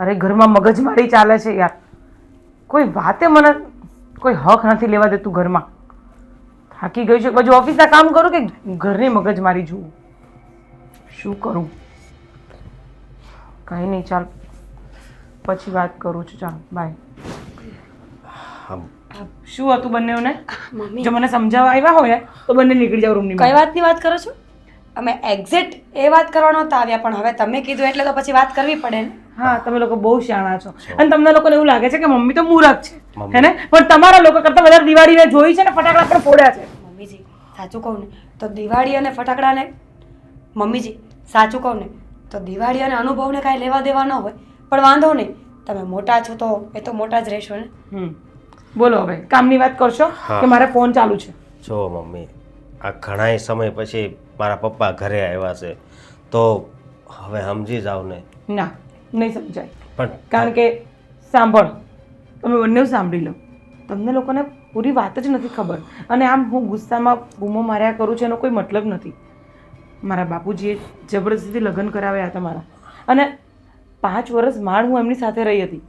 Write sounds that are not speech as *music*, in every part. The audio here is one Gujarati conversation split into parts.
અરે ઘરમાં મગજમારી ચાલે છે યાર. કોઈ વાતે મને કોઈ હક નથી લેવા દેતું ઘરમાં. થાકી ગયું છે. બધું ઓફિસના કામ કરું કે ઘરની મગજમારી જોઉં શું કરું? કંઈ નહીં ચાલ. પછી વાત કરું છું. ચાલ બાય શું હતું બંનેઓને? મમ્મી. જો મને સમજાવવા આવ્યા હોય તો બંને નીકળી જાવ રૂમની કઈ વાતની વાત કરો છો? અમે એક્ઝેક્ટ એ વાત કરવા નહોતા આવ્યા પણ હવે તમે કીધું એટલે તો પછી વાત કરવી પડે ને. હા તમે લોકો બહુ શાણા છો. અને તમને લોકોને એવું લાગે છે કે મમ્મી તો મૂરખ છે. હે ને? પણ તમારા લોકો કરતા વધારે દિવાળીને જોઈ છે ને ફટાકડા પણ ફોડ્યા છે. મમ્મીજી સાચું કહું ને તો દિવાળી અને ફટાકડાને મમ્મીજી સાચું કહું ને તો દિવાળી અને અનુભવને કાંઈ લેવા દેવા ન હોય પણ વાંધો નહીં. તમે મોટા છો તો એ તો મોટા જ રહેશો ને. હમ. બોલો હવે કામની વાત કરશો. કે મારે ફોન ચાલુ છે? જો મમ્મી આ ઘણાય સમય પછી મારા પપ્પા ઘરે આવ્યા છે. તો હવે સમજી જાવ ને. ના નહીં સમજાય. પણ કારણ કે સાંભળ તમે બંને સાંભળી લો. તમને લોકોને પૂરી વાત જ નથી ખબર. અને આમ હું ગુસ્સામાં બૂમો માર્યા કરું છું એનો કોઈ મતલબ નથી. મારા બાપુજીએ જબરદસ્તીથી લગ્ન કરાવ્યા હતા મારા. અને પાંચ વર્ષ માળ હું એમની સાથે રહી હતી.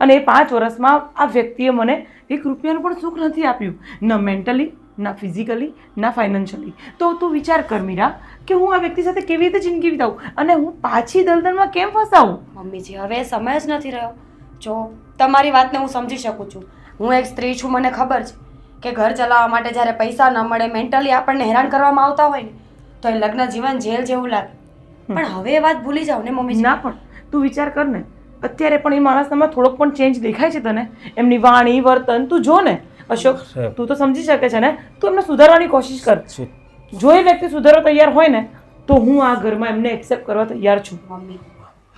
અને એ પાંચ વર્ષમાં આ વ્યક્તિએ મને એક રૂપિયાનું પણ સુખ નથી આપ્યું. ન મેન્ટલી ના ફિઝિકલી ના ફાઇનાન્શિયલી તો તું વિચાર કર મીરા કે હું આ વ્યક્તિ સાથે કેવી રીતે જિંદગી વિતાવું અને હું પાછી દલદલમાં કેમ ફસાવું? મમ્મીજી હવે સમય જ નથી રહ્યો. જો તમારી વાતને હું સમજી શકું છું. હું એક સ્ત્રી છું મને ખબર છે કે ઘર ચલાવવા માટે જ્યારે પૈસા ન મળે મેન્ટલી આપણને હેરાન કરવામાં આવતા હોય ને તો એ લગ્ન જીવન જેલ જેવું લાગે. પણ હવે એ વાત ભૂલી જાવ ને મમ્મી ના પણ તું વિચાર કર ને. અત્યારે પણ એ માણસનામાં થોડોક પણ ચેન્જ દેખાય છે તને. એમની વાણી વર્તન તું જો ને. અશોક તું તો સમજી શકે છે ને? તું એમને સુધારવાની કોશિશ કર. જો એ વ્યક્તિ સુધારવા તૈયાર હોય ને તો હું આ ઘરમાં એમને એક્સેપ્ટ કરવા તૈયાર છું. મમ્મી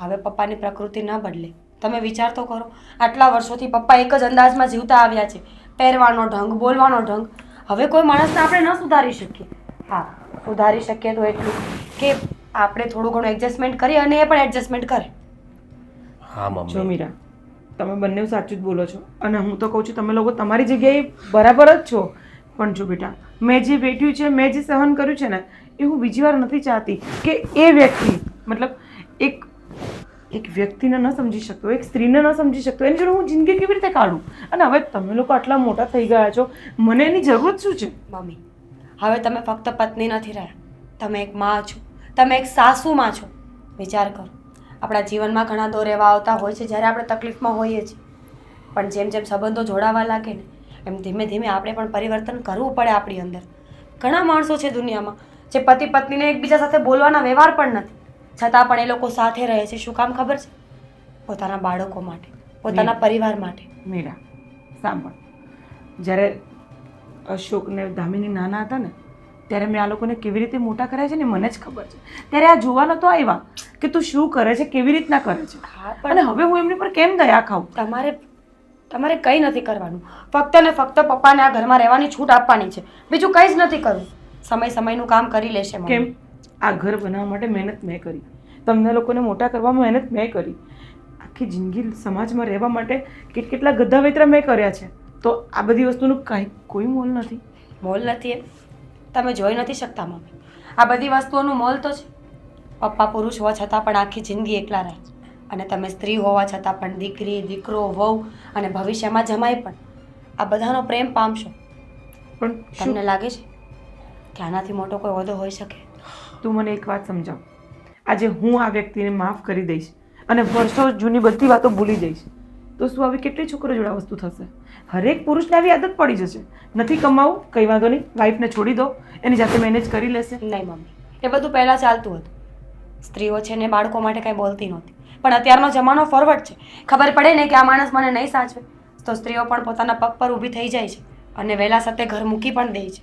હવે પપ્પાની પ્રકૃતિ ન બદલે. તમે વિચાર તો કરો આટલા વર્ષોથી પપ્પા એક જ અંદાજમાં જીવતા આવ્યા છે. પહેરવાનો ઢંગ બોલવાનો ઢંગ. હવે કોઈ માણસને આપણે ન સુધારી શકીએ. હા સુધારી શકીએ તો એટલું કે આપણે થોડું ઘણું એડજસ્ટમેન્ટ કરીએ અને એ પણ એડજસ્ટમેન્ટ કરે. હા જો મીરા તમે બંને સાચું જ બોલો છો. અને હું તો કહું છું, તમે લોકો તમારી જગ્યાએ બરાબર જ છો. પણ જો બેટા, મેં જે વેઠ્યું છે, મેં જે સહન કર્યું છે ને, એ હું બીજી વાર નથી ચાહતી કે એ વ્યક્તિ, મતલબ એક એક વ્યક્તિને ન સમજી શકતો, એક સ્ત્રીને ન સમજી શકતો, એની જોડે હું જિંદગી કેવી રીતે કાઢું? અને હવે તમે લોકો આટલા મોટા થઈ ગયા છો, મને એની જરૂરત શું છે? મમ્મી, હવે તમે ફક્ત પત્ની નથી રહ્યા. તમે એક માં છો. તમે એક સાસુમાં છો. વિચાર કરો. આપણા જીવનમાં ઘણા દોર એવા આવતા હોય છે જ્યારે આપણે તકલીફમાં હોઈએ છીએ. પણ જેમ જેમ સંબંધો જોડાવા લાગે ને એમ ધીમે ધીમે આપણે પણ પરિવર્તન કરવું પડે આપણી અંદર. ઘણા માણસો છે દુનિયામાં જે પતિ પત્નીને એકબીજા સાથે બોલવાના વ્યવહાર પણ નથી. છતાં પણ એ લોકો સાથે રહે છે શું કામ ખબર છે? પોતાના બાળકો માટે પોતાના પરિવાર માટે. મીરા સાંભળ. જ્યારે અશોક ને દામિની નાના હતા ને ત્યારે મેં આ લોકોને કેવી રીતે મોટા કર્યા છે ને મને જ ખબર છે. ત્યારે આ જોવા નહોતો આવ્યા કે તું શું કરે છે કેવી રીતના કરે છે. અને હવે હું એમની પર કેમ દયા ખાઉં? તમારે તમારે કંઈ નથી કરવાનું. ફક્ત ને ફક્ત પપ્પાને આ ઘરમાં રહેવાની છૂટ આપવાની છે. બીજું કંઈ જ નથી કરવું. સમય સમયનું કામ કરી લેશે કેમ? આ ઘર બનાવવા માટે મહેનત મેં કરી. તમને લોકોને મોટા કરવામાં મહેનત મેં કરી. આખી જિંદગી સમાજમાં રહેવા માટે કેટ કેટલા ગધા વેતરા મેં કર્યા છે. તો આ બધી વસ્તુનું કાંઈ કોઈ મોલ નથી. મોલ નથી એ તમે જોઈ નથી શકતા મમ્મી. આ બધી વસ્તુઓનું મોલ તો છે. પપ્પા પુરુષ હોવા છતાં પણ આખી જિંદગી એકલા રહે અને તમે સ્ત્રી હોવા છતાં પણ દીકરી દીકરો વહુ અને ભવિષ્યમાં જમાઈ પણ આ બધાનો પ્રેમ પામશો. પણ તમને લાગે છે કે આનાથી મોટો કોઈ હોદ્દો હોઈ શકે? તું મને એક વાત સમજાવ. આજે હું આ વ્યક્તિને માફ કરી દઈશ અને વર્ષો જૂની બધી વાતો ભૂલી જઈશ. તો શું આવી કેટલી છોકરીઓ જોડે વસ્તુ થશે? હરેક પુરુષને આવી આદત પડી જશે. નથી કમાવું, કંઈ વાંધો નહીં વાઈફને છોડી દો. એની જાતે મેનેજ કરી લેશે. નહીં, મમ્મી. એ બધું પહેલાં ચાલતું હતું. સ્ત્રીઓ છે ને બાળકો માટે કાંઈ બોલતી નહોતી. પણ અત્યારનો જમાનો ફોરવર્ડ છે. ખબર પડે ને કે આ માણસ મને નહીં સાચવે. તો સ્ત્રીઓ પણ પોતાના પગ પર ઊભી થઈ જાય છે અને વહેલા સાથે ઘર મૂકી પણ દે છે.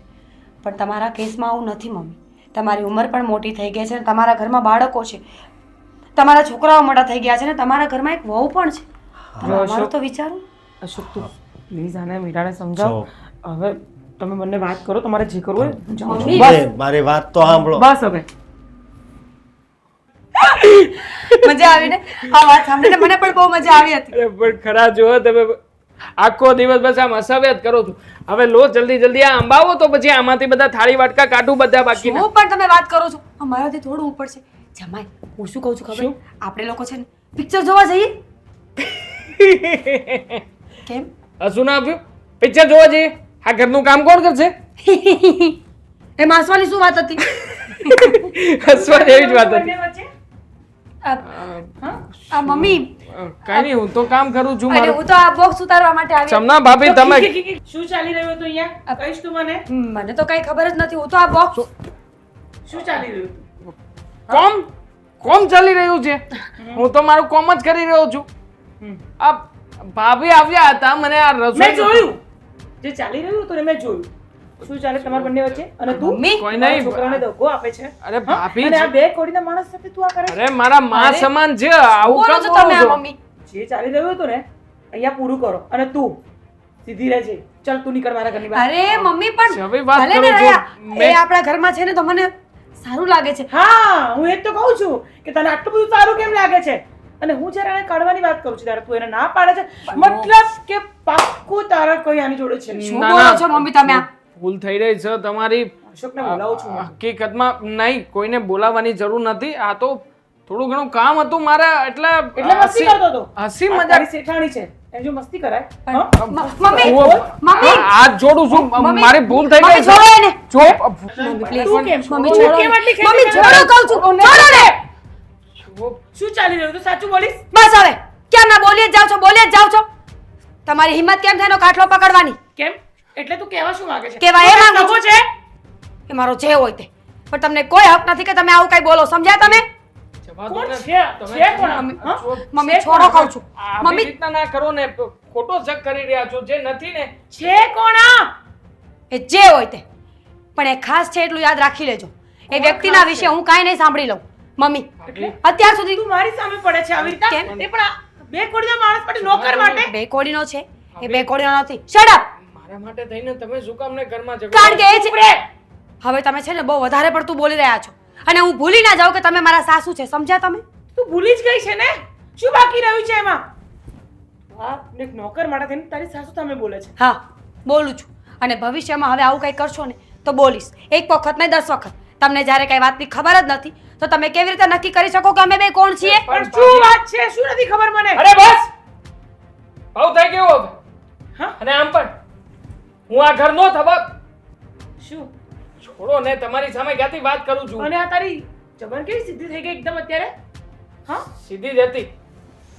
પણ તમારા કેસમાં આવું નથી, મમ્મી. તમારી ઉંમર પણ મોટી થઈ ગઈ છે અને તમારા ઘરમાં બાળકો છે. તમારા છોકરાઓ મોટા થઈ ગયા છે ને તમારા ઘરમાં એક વહુ પણ છે. અમારું. તો વિચારો. અશોક તું પ્લીઝ આને મીરાને સમજાવો. હવે તમે મને વાત કરો તમારે જે કરવું હોય મારી વાત તો સાંભળો. બસ હવે. મજા આવી ને? આ વાત સાંભળીને મને પણ બહુ મજા આવી હતી. અરે પણ ખરા જો તમે આખો દિવસ બસ આમ અસવ્યત કરો છો. હવે લો જલ્દી જલ્દી આ અંબાવો તો પછી આમાંથી બધા થાળી વાટકા કાઢું બધા બાકી હું પણ તમે વાત કરો છો. અમારાથી થોડું ઉપર છે. જમાય હું શું કહું છું ખબર? આપણે લોકો છે ને પિક્ચર જોવા જઈએ? કેમ? શું ના આપ્યું? પિક્ચર જોવા જઈએ. આ ઘરનું કામ કોણ કરશે? *laughs* એ માસવાની શું વાત હતી? *laughs* હસવા જેવી જ વાત હતી. આ મમ્મી. કઈ નહીં હું તો કામ કરું છું મારું. હું તો આ બોક્સ ઉતારવા માટે આવી. ચમના ભાભી તમે શું ચાલી રહ્યું હતું અહીંયા? કહીશ તું મને? મને તો કઈ ખબર જ નથી. હું તો આ બોક્સ શું? ચાલી રહ્યું હતું? કોમ? કોમ ચાલી રહ્યું છે? હું તો મારું કોમ જ કરી રહ્યો છું. આ ભાભી આવ્યા હતા મને આ મેં રસોઈ જોયું. જે ચાલી રહ્યું હતું ને મેં જોયું. શું ચાલે તમારા બંને વચ્ચે? અને તું? મમ્મી? કોઈ નહીં. છોકરાને દગો આપે છે. અરે ભાભી અને આ બે કોડીના માણસ સાથે તું આ કરે અરે મારા માં સમાન છે આવું કરો છો તમે આ મમ્મી. જે ચાલી રહ્યું હતું ને અહીંયા પૂરું કરો. અને તું સીધી રહેજે ચાલ તું નીકળ મારા ઘરની બહાર. અરે મમ્મી પણ હવે ભલે ને રહ્યા એ મેં- આપણા ઘરમાં છે ને તો મને સારું લાગે છે. હા હું એ તો કહું છું કે તને આટલું બધું સારું કેમ લાગે છે? અને હું જ્યારે એને કાઢવાની વાત કરું છું ત્યારે તું એને ના પાડે છે? મતલબ કે પાક્કું તારા કોઈ આની જોડે છે? શું ના, બોલો ના, છો મમ્મી તમે આ? ભૂલ થઈ રહી છે તમારી. અશોકને બોલાવું છું હું. હકીકતમાં નહીં કોઈને બોલાવવાની જરૂર નથી. આ તો થોડું ઘણું કામ હતું મારા એટલે એટલે મસ્તી કરતો હતો. હસી આ મજાક તારી શેઠાણી છે. એને જો મસ્તી કરાય. હા? મ- મમ્મી મમ્મી. આ- જોડું છું. મમ્મી, મારી ભૂલ થઈ મમ્મી ગઈ છોડો છે એને તું કેમ મમ્મી તું છોડો કેમ આટલી ખેંચી મમ્મી છોડો કહું છું. છોડો ને. શું ચાલી રહ્યું તું સાચું બોલીશ? બસ હવે. કેમ ના બોલીએ જ જાવ છો? બોલીએ જ જાવ છો? તમારી હિંમત કેમ થાય કાટલો પકડવાની? કેમ? એટલે તું કહેવા શું માંગે છે? કહેવા એ માંગુ છે. એ મારો જે હોય તે. પણ તમને કોઈ હક નથી કે તમે આવું કઈ બોલો. સમજ્યા તમે? મમ્મી, છોડો કહું છું. મમ્મી રીતના ના કરો ને. ખોટો શક કરી રહ્યા છો. જે નથી ને છે કોણ એ જે હોય તે. પણ એ ખાસ છે એટલું યાદ રાખી લેજો. એ વ્યક્તિના વિશે હું કાંઈ નહીં સાંભળી લઉં. મમ્મી? અત્યાર સુધી તું મારી સામે પડે છે આવી રીતે એ પણ બે કોડીના માણસ માટે નોકર માટે? બે કોડીનો છે. એ બે કોડીનો નથી. શટ અપ મારા માટે થઈને તમે શું કામ ને ઘરમાં કારણ કે એ છે હવે તમે છે ને બહુ વધારે પડતું બોલી રહ્યા છો. અને હું ભૂલી ના જાઉં કે તમે મારા સાસુ છે. સમજ્યા તમે? તું ભૂલી જ ગઈ છે ને? શું બાકી રહ્યું છે એમાં? બાપ નોકર માટે થઈને તારી સાસુ તમે બોલે છે. હા બોલું છું. અને ભવિષ્યમાં હવે આવું કંઈ કરશો ને તો બોલીશ. એક વખત નહીં દસ વખત. તમને જ્યારે કઈ વાતની ખબર જ નથી તો તમે કેવી રીતે નક્કી કરી શકો કે અમે બે કોણ છીએ? પણ શું વાત છે? શું નથી ખબર મને? અરે બસ! ભાવ થઈ ગયો હવે. હા? અને આમ પણ. હું આ ઘરનો થવા શું? છોડો ને તમારી સામે ક્યાંથી વાત કરું છું? અને આ તારી જબર કેવી સીધી થઈ ગઈ એકદમ અત્યારે? હા? સીધી જ હતી.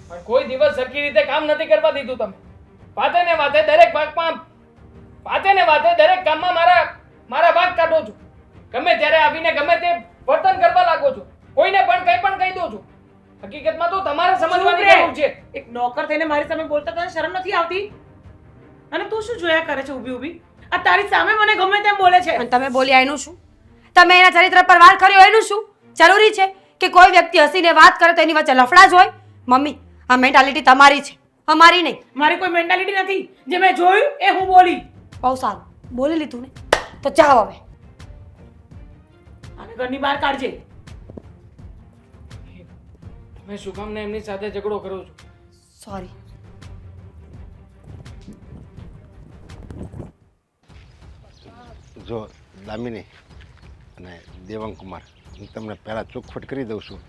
પણ કોઈ દિવસ સરખી રીતે કામ નથી કરવા દીધું તમે. વાતે ને વાતે દરેક ભાગમાં વાતે ને વાતે દરેક કામમાં મારા મારા ભાગ કાઢો છો. ગમે ત્યારે આવીને ગમે તે વર્તન કરવા લાગો છો. કોઈને પણ કંઈ પણ કહી દો છો. હકીકતમાં તો તમારે સમજવાની જરૂર છે. એક નોકર થઈને મારી સામે બોલતા તને શરમ નથી આવતી? અને તું શું જોયા કરે છે ઊભી ઊભી? આ તારી સામે મને ગમે તેમ બોલે છે. અને તમે બોલ્યા એનું શું? તમે એના ચરિત્ર પર વાર કર્યો એનું શું? જરૂરી છે કે કોઈ વ્યક્તિ હસીને વાત કરે તો એની વચ્ચે લફડા જ હોય? મમ્મી આ મેન્ટાલિટી તમારી છે. અમારી નહીં. મારી કોઈ મેન્ટાલિટી નથી. જે મેં જોયું એ હું બોલી. બહુ સારું. બોલી લીધું ને? તો જાઓ હવે. અને ઘરની બહાર કાઢજે. તમે શું કામ ને એમની સાથે ઝઘડો કરો છું? સોરી જો દામિની અને દેવંકુમાર હું તમને પહેલાં ચોખવટ કરી દઉં છું.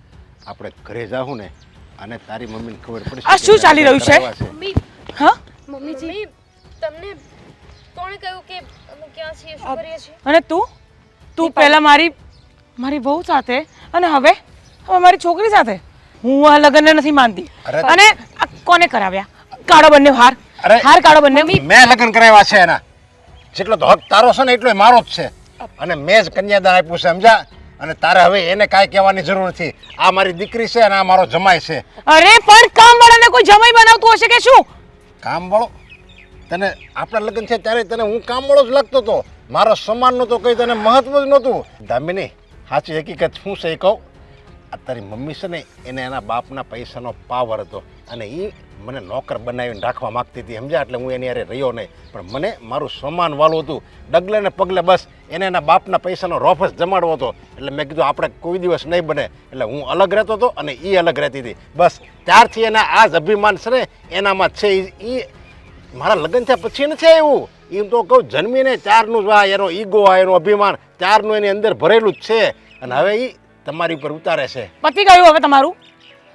આપણે ઘરે જાઉં ને અને તારી મમ્મીને ખબર પડશે આ શું ચાલી રહ્યું છે? મમ્મી. હા? મમ્મી તમને કોણે કહ્યું કે અમે ક્યાં છીએ શું કરીએ છીએ? અને તું? તું પહેલા મારી મારી બહુ સાથે અને હવે? હવે મારી છોકરી સાથે? હું આ લગ્નને નથી માનતી. અરે- અને આ કોને કરાવ્યા? કાળો બંને હાર. અરે- હાર કાળો બંને. મેં લગ્ન કરાવ્યા છે એના. જેટલો તો હક તારો છે ને એટલો મારો જ છે. અને મેં જ કન્યાદાન આપ્યું છે સમજા? અને તારે હવે એને કાંઈ કહેવાની જરૂર નથી. આ મારી દીકરી છે અને આ મારો જમાઈ છે. અરે પણ કામવાળાને કોઈ જમાઈ બનાવતું હશે કે શું? કામવાળો? તને આપણા લગ્ન છે ત્યારે તને હું કામવાળો જ લાગતો હતો મારો સમાન નહોતો કંઈ તને મહત્વ જ નહોતું. દામિની સાચી હકીકત શું છે એ કહું? આ તારી મમ્મી છે ને, એને એના બાપના પૈસાનો પાવર હતો. અને એ મને નોકર બનાવીને રાખવા માગતી હતી, સમજ્યા? એટલે હું એની હારે રહ્યો નહીં. પણ મને મારું સમાન વાલું હતું. ડગલે ને પગલે બસ એને એના બાપના પૈસાનો રોફ જ જમાડવો હતો. એટલે મેં કીધું, આપણે કોઈ દિવસ નહીં બને. એટલે હું અલગ રહેતો હતો અને એ અલગ રહેતી હતી. બસ, ત્યારથી એના આ જ અભિમાન છે ને, એનામાં છે એ મારા લગ્ન થયા પછી નથી એવું એમ તો કહું, જન્મીને ચારનું જ આ એનો ઈગો આ એનો અભિમાન ચારનું એની અંદર ભરેલું જ છે. અને હવે એ તમારી ઉપર ઉતારે છે. પતી ગયું હવે તમારું?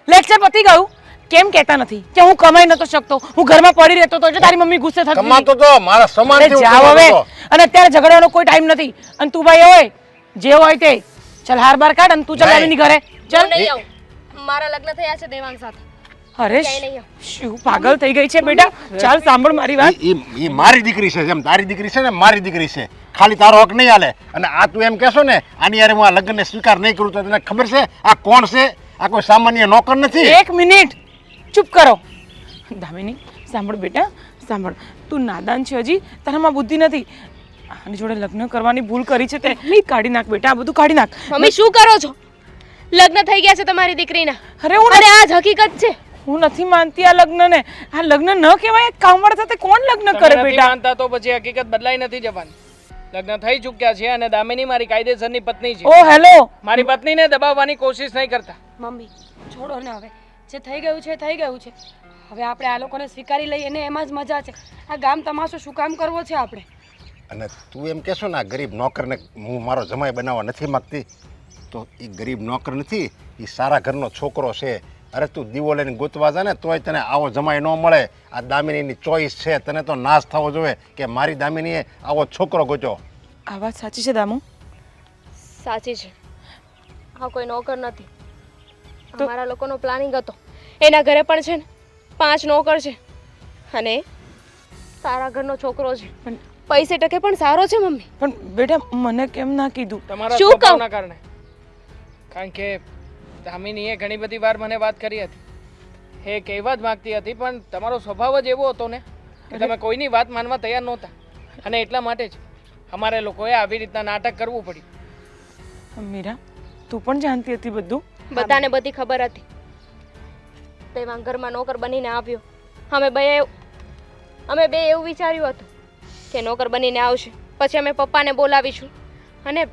લેક્ચર પતી ગયું? કેમ કહેતા નથી? કે હું કમાઈ નતો શકતો હું ઘરમાં પડી રહેતો હતો એટલે તારી મમ્મી ગુસ્સે થતી. કમાતો તો મારા સમાન જાવ હવે. અને અત્યારે ઝઘડવાનો કોઈ ટાઈમ નથી. અને તું ભાઈ હોય જે હોય તે. ચાલ હાર બાર કાઢ અને તું ચાલ. આવીની ઘરે. ચાલ. નહીં આવું. મારા લગ્ન થયા છે દેવાંગ સાથે. અરે ક્યાંય નહીં આવું. શું પાગલ થઈ ગઈ છે બેટા? ચાલ સાંભળ મારી વાત. એ મારી દીકરી છે જેમ તારી દીકરી છે ને મારી દીકરી છે. ખાલી તારો હક નહીં હાલે. અને આ તું એમ કહેશો ને આની યારે હું આ લગ્નને સ્વીકાર નહીં કરું તો તને ખબર છે આ કોણ છે? આ કોઈ સામાન્ય નોકર નથી? એક મિનિટ. ચૂપ કરો. દામિની સાંભળ બેટા સાંભળ. તું નાદાન છે હજી તારામાં બુદ્ધિ નથી. આની જોડે લગ્ન કરવાની ભૂલ કરી છે તે. કાઢી નાખ બેટા આ બધું કાઢી નાખ. મમ્મી શું કરો છો? લગ્ન થઈ ગયા છે તમારી દીકરીના. અરે હું અરે આ જ હકીકત છે. હું નથી માનતી આ લગ્નને. આ લગ્ન ન કહેવાય કામવાળા સાથે કોણ લગ્ન કરે બેટા? માનતા તો પછી હકીકત બદલાઈ નથી જવાની. લગ્ન થઈ ચૂક્યા છે અને દામિની મારી કાયદેસરની પત્ની છે. Oh hello! મારી પત્નીને દબાવવાની કોશિશ નહીં કરતા. મમ્મી છોડો ને હવે. જે થઈ ગયું છે થઈ ગયું છે. હવે આપણે આ લોકોને સ્વીકારી લઈએ ને એમાં જ મજા છે. આ ગામ તમાશો શું કામ કરવો છે આપણે? અને તું એમ કહેશો ને આ ગરીબ નોકરને હું મારો જમાઈ બનાવવા નથી માગતી તો એ ગરીબ નોકર નથી એ સારા ઘરનો છોકરો છે. અરે તું દીવો લઈને ગોતવા જા ને તોય તને આવો જમાઈ ન મળે. આ દામિનીની ચોઈસ છે તને તો નાશ થવો જોઈએ કે મારી દામિનીએ આવો છોકરો ગોત્યો. આ વાત સાચી છે દામુ? સાચી છે. આ કોઈ નોકર નથી. અમારા લોકોનો પ્લાનિંગ હતો. એના ઘરે પણ છે ને પાંચ નોકર છે. અને તારા ઘરનો છોકરો છે. પૈસે ટકે પણ સારો છે મમ્મી. પણ બેટા મને કેમ ના કીધું? તમારા શું કારણે. કારણ કે દામિનીએ ઘણી બધી વાર મને વાત કરી હતી. એ કહેવા જ માંગતી હતી પણ તમારો સ્વભાવ જ એવો હતો ને કે તમે કોઈની વાત માનવા તૈયાર નહોતા. અને એટલા માટે જ અમારે લોકોએ આવી રીતના નાટક કરવું પડ્યું. મીરા તું પણ જાણતી હતી બધું? બધાને બધી ખબર હતી. તેમાં ઘરમાં નોકર બનીને આવ્યો. અમે બે અમે બે એવું વિચાર્યું હતું કે નોકર બનીને આવશે. પછી અમે પપ્પાને બોલાવીશું. અને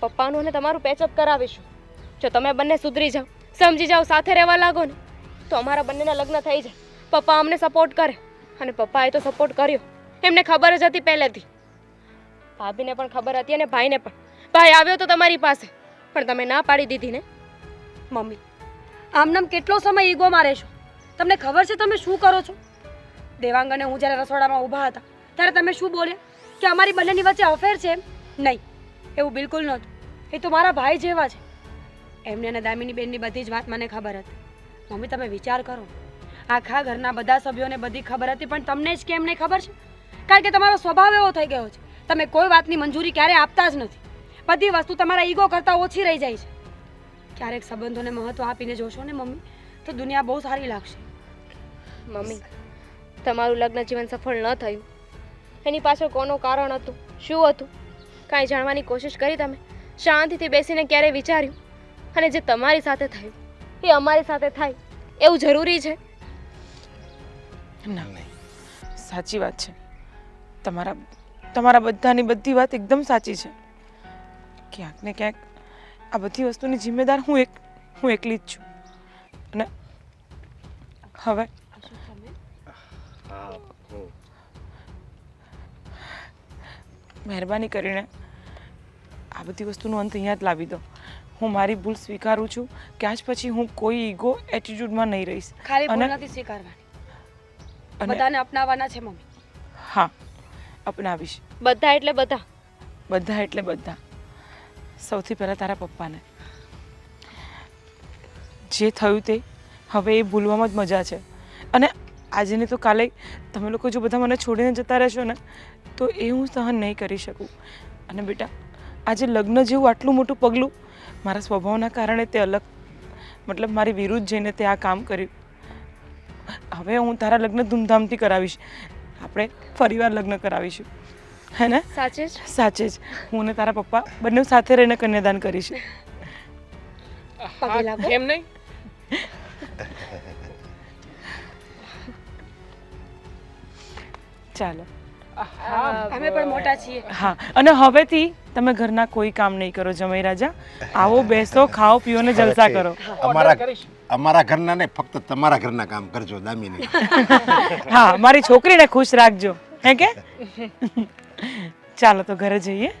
પપ્પાનું અને તમારું પેચઅપ કરાવીશું. જો તમે બંને સુધરી જાઓ, સમજી જાઓ, સાથે રહેવા લાગો ને, તો અમારા બંનેના લગ્ન થઈ જાય. પપ્પા અમને સપોર્ટ કરે અને પપ્પાએ તો સપોર્ટ કર્યો. એમને ખબર જ હતી પહેલેથી. ભાભીને પણ ખબર હતી અને ભાઈને પણ. ભાઈ આવ્યો તો તમારી પાસે, પણ તમે ના પાડી દીધી ને. મમ્મી, આમનામ કેટલો સમય ઈગો મારે છો? તમને ખબર છે તમે શું કરો છો? દેવાંગ અને હું જ્યારે રસોડામાં ઊભા હતા, ત્યારે તમે શું બોલ્યા? કે અમારી બંનેની વચ્ચે અફેર છે એમ? નહીં, એવું બિલકુલ નહોતું. એ તો મારા ભાઈ જેવા છે. એમને અને દામિની બેનની બધી જ વાત મને ખબર હતી. મમ્મી, તમે વિચાર કરો. આખા ઘરના બધા સભ્યોને બધી ખબર હતી, પણ તમને જ કેમ નહીં ખબર છે? કારણ કે તમારો સ્વભાવ એવો થઈ ગયો છે. તમે કોઈ વાતની મંજૂરી ક્યારેય આપતા જ નથી. બધી વસ્તુ તમારા ઈગો કરતાં ઓછી રહી જાય છે. ક્યારેક સંબંધોને મહત્વ આપીને જોશો ને, મમ્મી, તો દુનિયા બહુ સારી લાગશે. મમ્મી, તમારું લગ્ન જીવન સફળ ન થયું. એની પાછળ કોનું કારણ હતું? શું હતું? કાંઈ જાણવાની કોશિશ કરી તમે? શાંતિથી બેસીને ક્યારે વિચાર્યું? અને જે તમારી સાથે થયું, એ અમારી સાથે થાય, એવું જરૂરી છે? ના સાચી વાત છે. તમારા તમારા બધાની બધી વાત એકદમ સાચી છે. ક્યાંક ને ક્યાંક આ બધી વસ્તુની જિમ્મેદાર હું એક, હું એકલી જ છું. અને હવે મહેરબાની કરીને આ બધી વસ્તુનો અંત અહીંયા જ લાવી દો. હું મારી ભૂલ સ્વીકારું છું કે આજ પછી હું કોઈ ઈગો એટીટ્યુડમાં નહીં રહીશ. ખાલી ભૂલ નથી સ્વીકારવાની. બધાને અપનાવવાના છે મમ્મી. હા અપનાવીશ. બધા એટલે બધા. બધા એટલે બધા. સૌથી પહેલાં તારા પપ્પાને. જે થયું તે હવે એ ભૂલવામાં જ મજા છે. અને આજે ને તો કાલે તમે લોકો જો બધા મને છોડીને જતા રહેશો ને તો એ હું સહન નહીં કરી શકું. અને બેટા આજે લગ્ન જેવું આટલું મોટું પગલું મારા સ્વભાવના કારણે તે અલગ મતલબ મારી વિરુદ્ધ જઈને તે આ કામ કર્યું. હવે હું તારા લગ્ન ધૂમધામથી કરાવીશ. આપણે ફરીવાર લગ્ન કરાવીશું. હે ને? સાચે જ. સાચે જ. હું ને તારા પપ્પા બંને સાથે રહીને કન્યાદાન કરીશ. કેમ નહીં? ચાલો. અમે પણ મોટા છીએ. હા. અને હવેથી તમે ઘરના કોઈ કામ નહીં કરો જમાઈ રાજા. આવો બેસો ખાઓ પીઓ ને જલસા કરો. અમારા અમારા ઘરના ને ફક્ત તમારા ઘરના કામ કરજો દામિની. *laughs* હા મારી છોકરીને ખુશ રાખજો. હે કે? ચાલો તો ઘરે જઈએ.